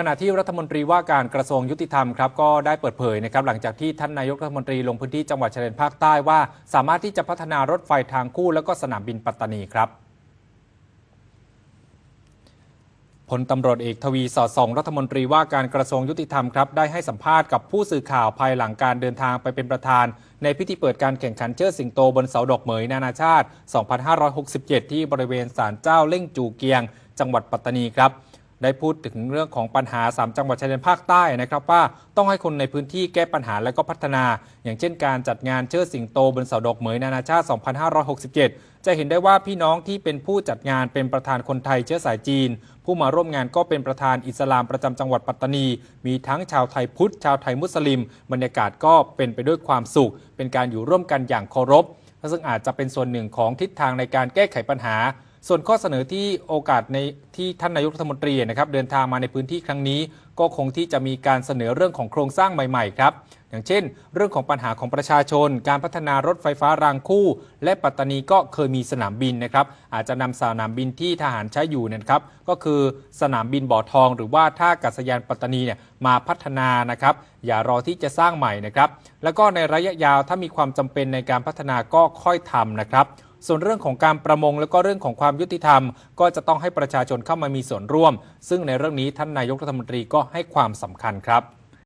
ขณะที่รัฐมนตรีว่าการกระทรวงยุติธรรมครับก็ได้เปิดเผยนะครับหลังจากที่ท่านนายกรัฐมนตรีลงพื้นที่จังหวัดชายแดนภาคใต้ว่า สามารถที่จะพัฒนารถไฟทางคู่แล้วก็สนามบินปัตตานีครับพลตำรวจเอกทวีสอดส่องรัฐมนตรีว่าการกระทรวงยุติธรรมครับได้ให้สัมภาษณ์กับผู้สื่อข่าวภายหลังการเดินทางไปเป็นประธาน ในพิธีเปิดการแข่งขันเชิดสิงโตบนเสาดอกเหมยนานาชาติ 2567 ที่บริเวณศาลเจ้าเล่งจูเกียง จังหวัดปัตตานีครับ ได้พูดถึงเรื่องของปัญหา 3 จังหวัดชายแดนภาคใต้นะครับว่าต้องให้คนในพื้นที่แก้ปัญหาและก็พัฒนา อย่างเช่นการจัดงานเชิดสิงโตบนเสาดอกเหมยนานาชาติ 2567 จะเห็นได้ว่าพี่น้องที่เป็นผู้จัดงานเป็นประธานคนไทยเชื้อสายจีน ผู้มาร่วมงานก็เป็นประธานอิสลามประจำจังหวัดปัตตานี มีทั้งชาวไทยพุทธ ชาวไทยมุสลิม บรรยากาศก็เป็นไปด้วยความสุข เป็นการอยู่ร่วมกันอย่างเคารพซึ่งอาจจะเป็นส่วนหนึ่งของทิศทางในการแก้ไขปัญหา ส่วนข้อเสนอที่โอกาสในที่ท่านนายกรัฐมนตรีนะครับเดินทางมาในพื้นที่ครั้งนี้ ก็คงที่จะมีการเสนอเรื่องของโครงสร้างใหม่ๆครับอย่างเช่น เรื่องของปัญหาของประชาชน การพัฒนารถไฟฟ้ารางคู่ และปัตตานีก็เคยมีสนามบินนะครับอาจจะนำสนามบินที่ทหารใช้อยู่เนะครับก็คือสนามบินบ่อทอง หรือว่าท่าอากาศยานปัตตานีเนี่ยมาพัฒนานะครับอย่ารอที่จะสร้างใหม่นะครับแล้วก็ในระยะยาวถ้ามีความจำเป็นในการพัฒนาก็ค่อยทำนะครับ ส่วนเรื่องของการประมงและก็เรื่องของความยุติธรรม ก็จะต้องให้ประชาชนเข้ามามีส่วนร่วม ซึ่งในเรื่องนี้ท่านนายกรัฐมนตรีก็ให้ความสำคัญครับ